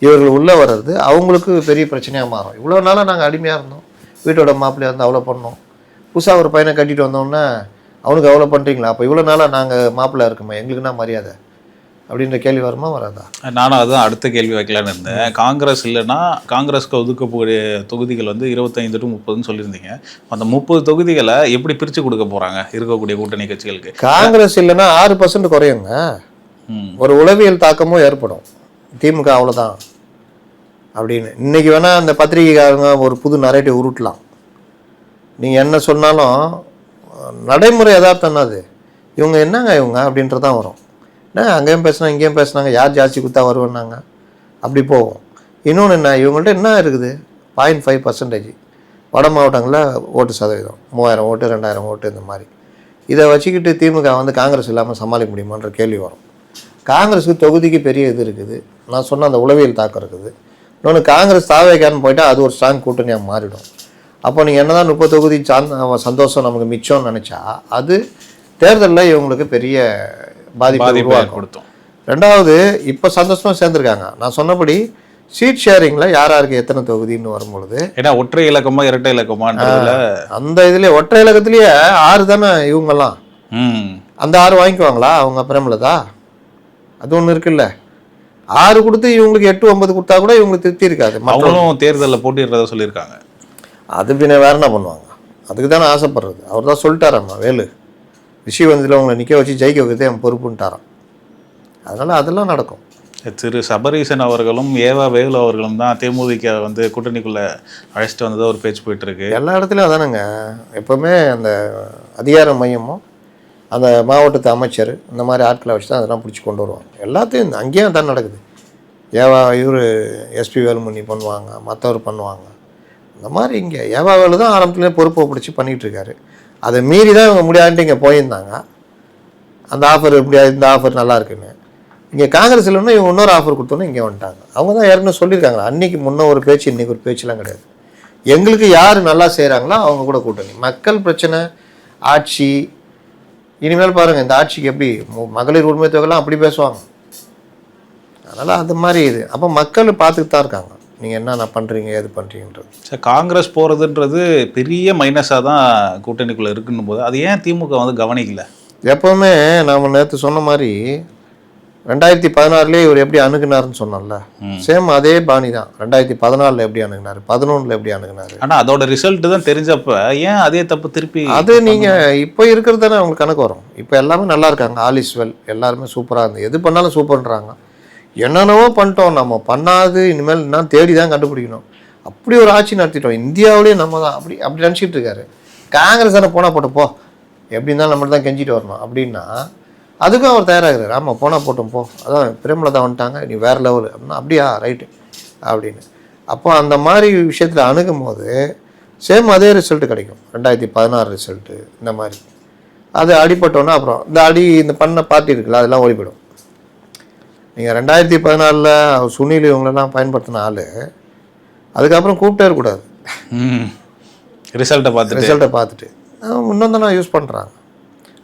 இவர்கள் உள்ளே வர்றது அவங்களுக்கு பெரிய பிரச்சனையாக மாறும். இவ்வளோ நாளாக நாங்கள் அடிமையாக இருந்தோம். வீட்டோட மாப்பிள்ளையாக இருந்து அவ்வளோ பண்ணோம். புதுசாக ஒரு பையனை கட்டிட்டு வந்தோன்னே அவனுக்கு அவ்வளோ பண்ணுறீங்களா அப்போ இவ்வளோ நாளாக நாங்கள் மாப்பிள்ளை இருக்குமா? எங்களுக்குன்னா மரியாதை. அப்படின்ற கேள்வி வருமா வராதா? நானும் அதுதான் அடுத்த கேள்வி வைக்கலான்னு இருந்தேன். காங்கிரஸ் இல்லைன்னா காங்கிரஸ்க்கு ஒதுக்கக்கூடிய தொகுதிகள் வந்து இருபத்தைந்து டு முப்பதுன்னு சொல்லியிருந்தீங்க. அந்த முப்பது தொகுதிகளை எப்படி பிரித்து கொடுக்க போறாங்க? இருக்கக்கூடிய கூட்டணி கட்சிகளுக்கு. காங்கிரஸ் இல்லைன்னா ஆறு பர்சன்ட் குறையுங்க. ஒரு உளவியல் தாக்கமும் ஏற்படும். திமுக அவ்வளோதான் அப்படின்னு. இன்னைக்கு வேணால் அந்த பத்திரிகைக்காரங்க ஒரு புது நரேட்டிவ் உருட்டலாம். நீங்கள் என்ன சொன்னாலும் நடைமுறை யதார்த்தம் அது. இவங்க என்னங்க இவங்க அப்படின்றது தான் வரும். என்ன அங்கேயும் பேசினா இங்கேயும் பேசுனாங்க. யார் ஜாஸ்தி கொடுத்தா வருவேன்னாங்க அப்படி போவோம் இன்னொன்று என்ன இவங்கள்ட்ட என்ன இருக்குது? பாயிண்ட் ஃபைவ் பர்சன்டேஜ் வட மாவட்டங்களில் ஓட்டு சதவீதம். மூவாயிரம் ஓட்டு ரெண்டாயிரம் ஓட்டு இந்த மாதிரி. இதை வச்சுக்கிட்டு திமுக வந்து காங்கிரஸ் இல்லாமல் சமாளிக்க முடியுமான்ற கேள்வி வரும். காங்கிரஸுக்கு தொகுதிக்கு பெரிய இது இருக்குது. நான் சொன்ன அந்த உளவியல் தாக்கம் இருக்குது. இன்னொன்று காங்கிரஸ் தாவேக்கான்னு போயிட்டால் அது ஒரு ஸ்ட்ராங் கூட்டணியாக மாறிடும். அப்போ நீங்கள் என்னதான் முப்பது தொகுதி சார்ந்த சந்தோஷம் நமக்கு மிச்சம்னு நினச்சா அது தேர்தலில் இவங்களுக்கு பெரிய பாதிப்பை உருவாக்கும். ஏற்படுத்தும். ரெண்டாவது இப்போ சந்தோஷமாக சேர்ந்துருக்காங்க. நான் சொன்னபடி சீட் ஷேரிங்கில் யார் யாருக்கு எத்தனை தொகுதின்னு வரும்பொழுது ஏன்னா ஒற்றை இலக்கமா இரட்டை இலக்கமான்றதுல அந்த இதுலேயே ஒற்றை இலக்கத்துலேயே ஆறு தானே இவங்கெல்லாம்? அந்த ஆறு வாங்கிக்குவாங்களா அவங்க பிரேமலதா அது ஒன்று இருக்குல்ல. ஆறு கொடுத்து இவங்களுக்கு எட்டு ஒன்பது கொடுத்தா கூட இவங்களுக்கு திருப்தி இருக்காது. அவங்களும் தேர்தலில் போட்டிடுறதா சொல்லியிருக்காங்க. அது பின்ன வேற என்ன பண்ணுவாங்க? அதுக்கு தானே ஆசைப்படுறது. அவர் தான் சொல்லிட்டாராம்மா வேலு? ரிஷிவந்தில் உங்களை நிற்க வச்சு ஜெயிக்க வைக்கிறதே என் பொறுப்புன்ட்டாராம். அதனால் அதெல்லாம் நடக்கும். திரு சபரீசன் அவர்களும் ஏவா வேலு அவர்களும் தான் தேமுதிக வந்து கூட்டணிக்குள்ள அழைச்சிட்டு வந்ததா ஒரு பேச்சு போயிட்டு இருக்கு எல்லா இடத்துலையும் அதானுங்க. எப்போவுமே அந்த அதிகார மையமும் அந்த மாவட்டத்து அமைச்சர் இந்த மாதிரி ஆட்களை வச்சு தான் அதெல்லாம் பிடிச்சி கொண்டு வருவாங்க. எல்லாத்தையும் அங்கேயும் தான் நடக்குது. ஏவா இவர் எஸ்பி வேலுமணி பண்ணுவாங்க மற்றவர் பண்ணுவாங்க. இந்த மாதிரி இங்கே ஏவா வேலு தான் ஆரம்பத்துலேயே பொறுப்பை பிடிச்சி பண்ணிகிட்டு இருக்காரு. அதை மீறி தான் இவங்க முடியாதுன்ட்டு இங்கே போயிருந்தாங்க. அந்த ஆஃபர் இப்படியா இந்த ஆஃபர் நல்லா இருக்குன்னு. இங்கே காங்கிரஸ் இல்லைன்னா இவங்க இன்னொரு ஆஃபர் கொடுத்தோன்னே இங்கே வந்துட்டாங்க. அவங்க தான் யாருன்னு சொல்லியிருக்காங்க அன்றைக்கி முன்ன ஒரு பேச்சு இன்றைக்கி ஒரு பேச்சுலாம் கிடையாது. எங்களுக்கு யார் நல்லா செய்கிறாங்களோ அவங்க கூட கூட்டணி. மக்கள் பிரச்சனை ஆட்சி. இனிமேல் பாருங்கள் இந்த ஆட்சிக்கு எப்படி மகளிர் உரிமை தொகைலாம் அப்படி பேசுவாங்க. அதனால் அது மாதிரி இது. அப்போ மக்கள் பார்த்துக்கிட்டு தான் இருக்காங்க. நீங்கள் என்னென்ன பண்ணுறீங்க ஏது பண்ணுறீங்கன்றது சரி, காங்கிரஸ் போறதுன்றது பெரிய மைனஸாக தான் கூட்டணிக்குள்ள இருக்குன்னும் போது அது ஏன் திமுக வந்து கவனிக்கல? எப்போவுமே நாம் நேற்று சொன்ன மாதிரி ரெண்டாயிரத்தி பதினாறுலேயே இவர் எப்படி அணுகுனாருன்னு சொன்னோம்ல. சேம் அதே பாணி தான். ரெண்டாயிரத்தி பதினாலில் எப்படி அணுகுனாரு? பதினொன்றில் எப்படி அணுகுனாரு? ஆனா அதோட ரிசல்ட் தான் தெரிஞ்சப்ப ஏன் அதே தப்பு திருப்பி அது நீங்கள் இப்போ இருக்கிறது தானே உங்களுக்கு கணக்கு வரும். இப்போ எல்லாமே நல்லா இருக்காங்க. ஆல் இஸ் வெல் எல்லாருமே சூப்பராக இருந்து எது பண்ணாலும் சூப்பர்ன்றாங்க என்னென்னவோ பண்ணிட்டோம். நம்ம பண்ணாது இனிமேல் என்ன தேடி தான் கண்டுபிடிக்கணும். அப்படி ஒரு ஆட்சி நடத்திட்டோம். இந்தியாவிலேயே நம்ம தான். அப்படி அப்படி நினச்சிட்டு இருக்காரு. காங்கிரஸ் தானே போனால் போட்டு போ. எப்படி இருந்தாலும் நம்மள்ட்ட தான் கெஞ்சிட்டு வரணும். அப்படின்னா அதுக்கும் அவர் தயாராகிறார். ஆமாம் போனால் போட்டோம் போ. அதான் தான் வந்துட்டாங்க. நீ வேறு லெவல் அப்படின்னா அப்படியா ரைட்டு அப்படின்னு. அப்போ அந்த மாதிரி விஷயத்தில் அணுகும் போது சேம் அதே ரிசல்ட் கிடைக்கும். ரெண்டாயிரத்தி பதினாறு ரிசல்ட்டு இந்த மாதிரி. அது அடிபட்டோன்னா அப்புறம் இந்த அடி இந்த பண்ண பார்ட்டி இருக்குல்ல அதெல்லாம் ஓடிப்படும் நீங்கள் ரெண்டாயிரத்தி பதினாலில் சுனில் இவங்களெல்லாம் பயன்படுத்தின ஆள். அதுக்கப்புறம் கூப்பிட்டே இருக்கக்கூடாது. ரிசல்ட்டை பார்த்துட்டு. ரிசல்ட்டை பார்த்துட்டு. இன்னும் தானே யூஸ் பண்ணுறாங்க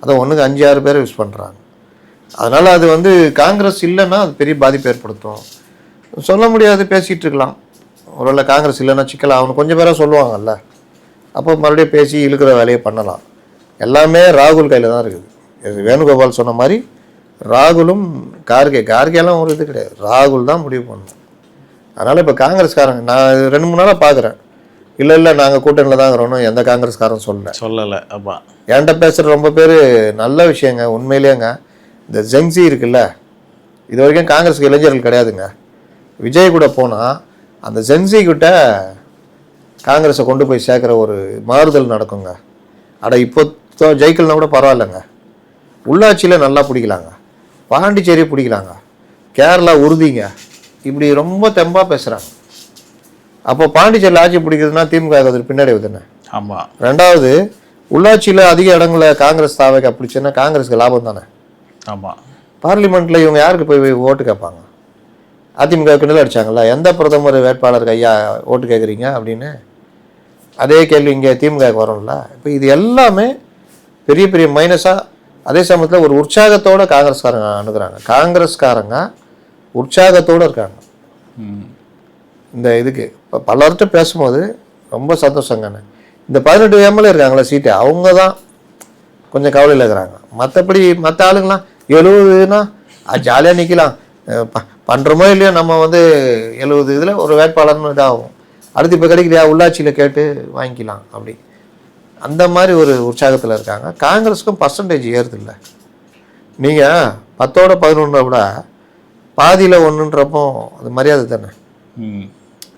அதை ஒன்றுக்கு அஞ்சு ஆறு பேர் யூஸ் பண்ணுறாங்க அதனால் அது வந்து காங்கிரஸ் இல்லைன்னா அது பெரிய பாதிப்பு ஏற்படுத்தும். சொல்ல முடியாது பேசிகிட்டு இருக்கலாம். ஒருவேளை காங்கிரஸ் இல்லைன்னா சிக்கல் அவனு கொஞ்சம் பேராக சொல்லுவாங்கல்ல. அப்போ மறுபடியும் பேசி இழுக்கிற வேலையை பண்ணலாம். எல்லாமே ராகுல் கையில் தான் இருக்குது. வேணுகோபால் சொன்ன மாதிரி ராகுலும் கார்கே கார்கேலாம் ஒரு இது கிடையாது. ராகுல் தான் முடிவு பண்ணணும். அதனால் இப்போ காங்கிரஸ்காரங்க நான் ரெண்டு மூணு நாளாக பார்க்குறேன் இல்லை இல்லை நாங்கள் கூட்டணியில் தான் இருக்கிறோன்னு எந்த காங்கிரஸ்காரன் சொல்லல. சொல்லலை அப்பா என்கிட்ட பேசுகிற ரொம்ப பேர் நல்ல விஷயங்க உண்மையிலேங்க. இந்த ஜெங்ஸி இருக்குல்ல இது வரைக்கும் காங்கிரஸுக்கு இளைஞர்கள் கிடையாதுங்க. விஜய் கூட போனால் அந்த ஜென்சி கிட்ட காங்கிரஸை கொண்டு போய் சேர்க்குற ஒரு மாறுதல் நடக்குங்க. அட இப்போ ஜெயிக்கலனா கூட பரவாயில்லைங்க. உள்ளாட்சியில் நல்லா பிடிக்கலாங்க. பாண்டிச்சேரி பிடிக்கலாங்க. கேரளா உறுதிங்க. இப்படி ரொம்ப தெம்பாக பேசுகிறாங்க அப்போ பாண்டிச்சேரியில் ஆட்சி பிடிக்கிறதுனா திமுக அது பின்னாடி தானே? ஆமா. ரெண்டாவது உள்ளாட்சியில் அதிக இடங்களை காங்கிரஸ் தாவைக்கு பிடிச்சுன்னா காங்கிரஸுக்கு லாபம் தானே? ஆமா. பார்லிமெண்ட்டில் இவங்க யாருக்கு போய் ஓட்டு கேட்பாங்க? அதிமுக கிண்டல் அடிச்சாங்கல்ல எந்த பிரதமர் வேட்பாளருக்கு ஐயா ஓட்டு கேட்குறீங்க அப்படின்னு? அதே கேள்வி இங்கே திமுகவுக்கு வரும்ல. இப்போ இது எல்லாமே பெரிய பெரிய மைனஸாக அதே சமயத்தில் ஒரு உற்சாகத்தோட காங்கிரஸ்காரங்க அணுகுறாங்க. காங்கிரஸ்காரங்க உற்சாகத்தோடு இருக்காங்க. ம். இந்த இதுக்கு இப்போ பலர்கிட்ட பேசும்போது ரொம்ப சந்தோஷங்கண்ணே. இந்த பதினெட்டு எம்எல்ஏ இருக்காங்களே சீட்டு அவங்க தான் கொஞ்சம் கவலையில் இருக்கிறாங்க. மற்றபடி மற்ற ஆளுங்களாம் எழுபதுனா ஜாலியாக நிற்கலாம் பண்ணுறோமோ இல்லையோ நம்ம வந்து எழுபது இதில் ஒரு வேட்பாளர்னு இதாகும். அடுத்து இப்போ கிடைக்கிறியா உள்ளாட்சியில் கேட்டு வாங்கிக்கலாம் அப்படி. அந்த மாதிரி ஒரு உற்சாகத்தில் இருக்காங்க. காங்கிரஸுக்கும் பர்சன்டேஜ் ஏறுது இல்லை. நீங்கள் பத்தோட பதினொன்றை விட பாதியில் ஒன்றுன்றப்போ அது மரியாதை தானே? ம்.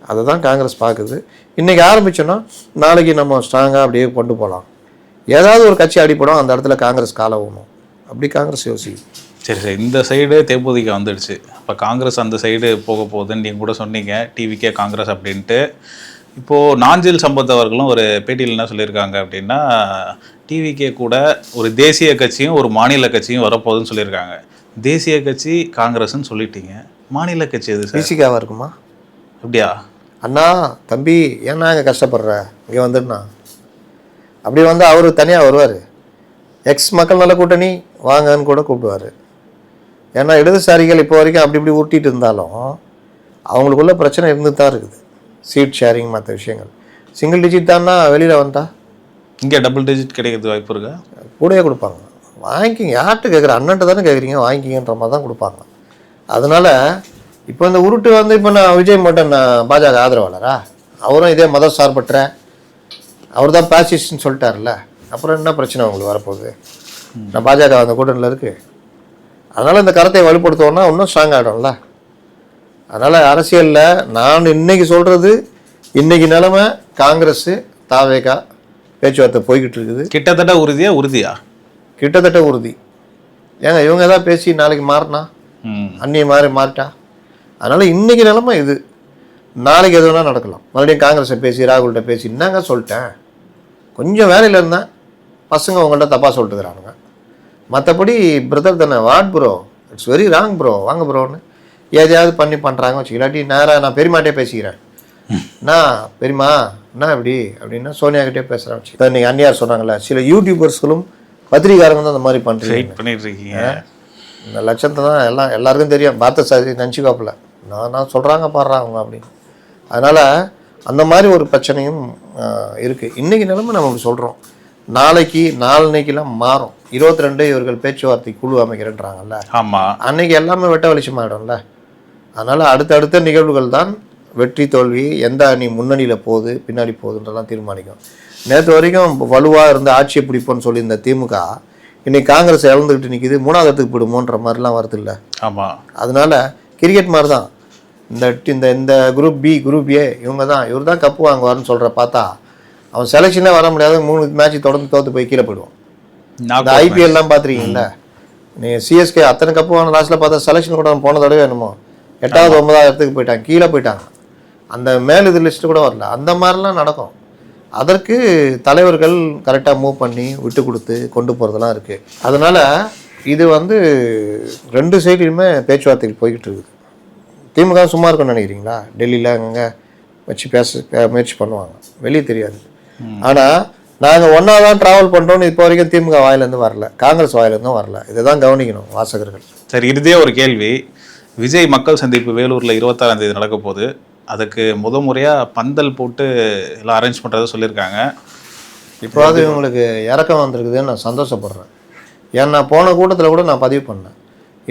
அதை தான் காங்கிரஸ் பார்க்குது இன்றைக்கி ஆரம்பிச்சோன்னா நாளைக்கு நம்ம ஸ்ட்ராங்காக அப்படியே கொண்டு போகலாம் ஏதாவது ஒரு கட்சி அடிப்படும் அந்த இடத்துல காங்கிரஸ் காலை ஊனும் அப்படி காங்கிரஸ் யோசிக்கும் சரி சரி. இந்த சைடு தேமுதிக வந்துடுச்சு. அப்போ காங்கிரஸ் அந்த சைடு போக போகுதுன்னு நீங்கள் கூட சொன்னீங்க. டிவிக்கே காங்கிரஸ் அப்படின்ட்டு. இப்போது நாஞ்சில் சம்பத் அவர்களும் ஒரு பேட்டியில் என்ன சொல்லியிருக்காங்க அப்படின்னா டிவிக்கே கூட ஒரு தேசிய கட்சியும் ஒரு மாநில கட்சியும் வரப்போகுதுன்னு சொல்லியிருக்காங்க. தேசிய கட்சி காங்கிரஸ்னு சொல்லிட்டீங்க. மாநில கட்சி எது சார்? பிசிக்காவாக இருக்குமா? அப்படியா? அண்ணா தம்பி ஏன்னா இங்கே கஷ்டப்படுற? இங்கே வந்துடுண்ணா. அப்படி வந்து அவர் தனியாக வருவார். எக்ஸ் மக்கள் நல கூட்டணி வாங்கன்னு கூட கூப்பிடுவார். ஏன்னா இடதுசாரிகள் இப்போ வரைக்கும் அப்படி இப்படி உருட்டிட்டு இருந்தாலும் அவங்களுக்குள்ள பிரச்சனை இருந்து தான் இருக்குது. சீட் ஷேரிங் மற்ற விஷயங்கள். சிங்கிள் டிஜிட் தான்னா வெளியில் வந்தா? இங்கே டபுள் டிஜிட் கிடைக்கிறது வாய்ப்பு இருக்கா? கூடயே கொடுப்பாங்க. வாங்கிக்கிங்க. யார்கிட்ட கேட்குற அண்ணன்ட்ட தானே கேட்குறீங்க வாங்கிக்கிங்கன்ற மாதிரி தான் கொடுப்பாங்க. அதனால் இப்போ இந்த உருட்டு வந்து இப்போ நான் விஜய் மட்டும் நான் பாஜக ஆதரவாளரா? அவரும் இதே மத சார்பற்ற அவர் தான் பேசிஸ்ட்னு சொல்லிட்டார்ல அப்புறம் என்ன பிரச்சனை உங்களுக்கு வரப்போகுது? நான் பாஜக அந்த கூட்டணியில் இருக்குது அதனால் இந்த கருத்தை வலுப்படுத்துவோம்னா இன்னும் ஸ்ட்ராங் ஆகிடும்ல அதனால் அரசியலில் நான் இன்னைக்கு சொல்கிறது இன்னைக்கு நிலமை காங்கிரஸ் தாவேகா பேச்சுவார்த்தை போய்கிட்டு இருக்குது. கிட்டத்தட்ட உறுதியா உறுதியா? கிட்டத்தட்ட உறுதி. ஏங்க இவங்க ஏதாவது பேசி நாளைக்கு மாறினா? அந்நிய மாறி மாறிட்டா? அதனால் இன்னைக்கு நிலமை இது. நாளைக்கு எது வேணால் நடக்கலாம். மறுபடியும் காங்கிரஸை பேசி ராகுல்கிட்ட பேசி என்னங்க சொல்லிட்டேன்? கொஞ்சம் வேலையில் இருந்தேன் பசங்க உங்கள்கிட்ட தப்பாக சொல்லிட்டுக்கிறானுங்க. மற்றபடி பிரதர் தானே what bro it's very wrong bro வாங்க ப்ரோன்னு எதையாவது பண்ணி பண்ணுறாங்க வச்சு இல்லாட்டி நேராக நான் பெரியமாட்டே பேசிக்கிறேன். என்ன பெரியமா என்ன இப்படி அப்படின்னா சோனியா கிட்டே பேசுகிறேன் இப்போ இன்னைக்கு அந்நியார் சொன்னாங்கல்ல சில யூடியூபர்ஸ்களும் பத்திரிகாரங்க தான் அந்த மாதிரி பண்ணுறீங்க இந்த லட்சத்தை தான் எல்லாம் எல்லாருக்கும் தெரியும். பார்த்த சாதி நினச்சிக்காப்புல நான் நான் சொல்கிறாங்க பாடுறாங்க அவங்க அப்படின்னு. அதனால் அந்த மாதிரி ஒரு பிரச்சனையும் இருக்குது இன்றைக்கி நிலைமை நம்ம அப்படி சொல்கிறோம் நாளைக்கு நாளன்னைக்கெல்லாம் மாறும். இருபத்தி ரெண்டு இவர்கள் பேச்சுவார்த்தை குழு அமைக்கிறேன்றாங்கல்ல. ஆமா. அன்னைக்கு எல்லாமே வெட்ட வெளிச்சமாயிடும்ல. அதனால் அடுத்தடுத்த நிகழ்வுகள் தான் வெற்றி தோல்வி எந்த அணி முன்னணியில் போகுது பின்னாடி போகுதுன்றலாம் தீர்மானிக்கும். நேற்று வரைக்கும் வலுவாக இருந்து ஆட்சியை பிடிப்போன்னு சொல்லி இந்த திமுக இன்னைக்கு காங்கிரஸ் இழந்துக்கிட்டு நிற்கிது மூணாவது இடத்துக்கு போயிடுமோன்ற மாதிரிலாம் வருது இல்லை. ஆமா. அதனால கிரிக்கெட் மாதிரி தான் இந்த இந்த இந்த குரூப் பி குரூப் ஏ இவங்க தான் இவர் தான் கப்பு வாங்குவார்னு சொல்கிற பார்த்தா அவன் செலெக்ஷனே வர முடியாது மூணு மேட்ச் தொடர்ந்து தோற்று போய் கீழே போயிடுவான். இந்த ஐபிஎல்லாம் பார்த்துருக்கீங்களா நீ சிஎஸ்கே அத்தனை கப்பு வாங்க லாஸ்ட்டில் பார்த்தா செலெக்ஷன் கூட போன தடவை என்னமோ. எட்டாவது ஒன்பதாவது இடத்துக்கு போயிட்டாங்க. கீழே போயிட்டாங்க. அந்த மேல் இது லிஸ்ட்டு கூட வரல. அந்த மாதிரிலாம் நடக்கும். அதற்கு தலைவர்கள் கரெக்டாக மூவ் பண்ணி விட்டு கொடுத்து கொண்டு போகிறதெல்லாம் இருக்குது அதனால் இது வந்து ரெண்டு சைடுலையுமே பேச்சுவார்த்தைகள் போய்கிட்டு இருக்குது. திமுக சும்மா இருக்கும்னு நினைக்கிறீங்களா? டெல்லியில் அங்கங்கே வச்சு பேச முயற்சி பண்ணுவாங்க. வெளியே தெரியாது. ஆனால் நாங்கள் ஒன்றா தான் ட்ராவல் பண்ணுறோன்னு இப்போ வரைக்கும் திமுக வாயிலேருந்து வரல. காங்கிரஸ் வாயிலேருந்தும் வரல. இதை தான் கவனிக்கணும் வாசகர்கள். சரி இறுதியே ஒரு கேள்வி. விஜய் மக்கள் சந்திப்பு வேலூரில் இருபத்தாறாம் தேதி நடக்க போகுது. அதுக்கு முத முறையாக பந்தல் போட்டு எல்லாம் அரேஞ்ச் பண்றதா சொல்லியிருக்காங்க. இப்போது இவங்களுக்கு இறக்கம் வந்திருக்குதுன்னு நான் சந்தோஷப்படுறேன். ஏன்னா போன கூட்டத்தில் கூட நான் பதிவு பண்ணேன்.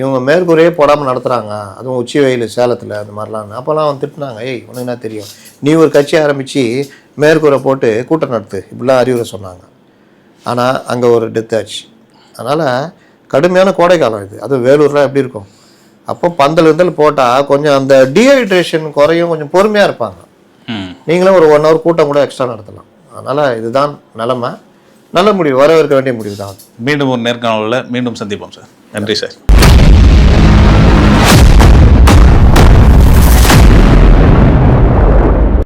இவங்க மேற்கூரையே போடாமல் நடத்துகிறாங்க அதுவும் உச்சி வெயில் சேலத்தில் அந்த மாதிரிலாம் அப்போல்லாம் அவன் திட்டினாங்க ஏய் உனக்கு என்ன தெரியும்? நீ ஒரு கட்சி ஆரம்பித்து மேற்கூரை போட்டு கூட்டம் நடத்து. இப்படிலாம் அறிவுரை சொன்னாங்க. ஆனால் அங்கே ஒரு டெத் ஆச்சு. அதனால் கடுமையான கோடைக்காலம் இது. அதுவும் வேலூரில் எப்படி இருக்கும்? அப்போ பந்தல் இருந்தல் போட்டால் கொஞ்சம் அந்த டீஹைட்ரேஷன் குறையும் கொஞ்சம் பொறுமையாக இருப்பாங்க. நீங்களும் ஒரு ஒன் ஹவர் கூட்டம் கூட எக்ஸ்ட்ரா நடத்தலாம். அதனால் இதுதான் நிலமை. நல்ல முடிவு. வரவேற்க வேண்டிய முடிவு தான் மீண்டும் ஒரு நேர்காணலில் மீண்டும் சந்திப்போம் சார். நன்றி சார்.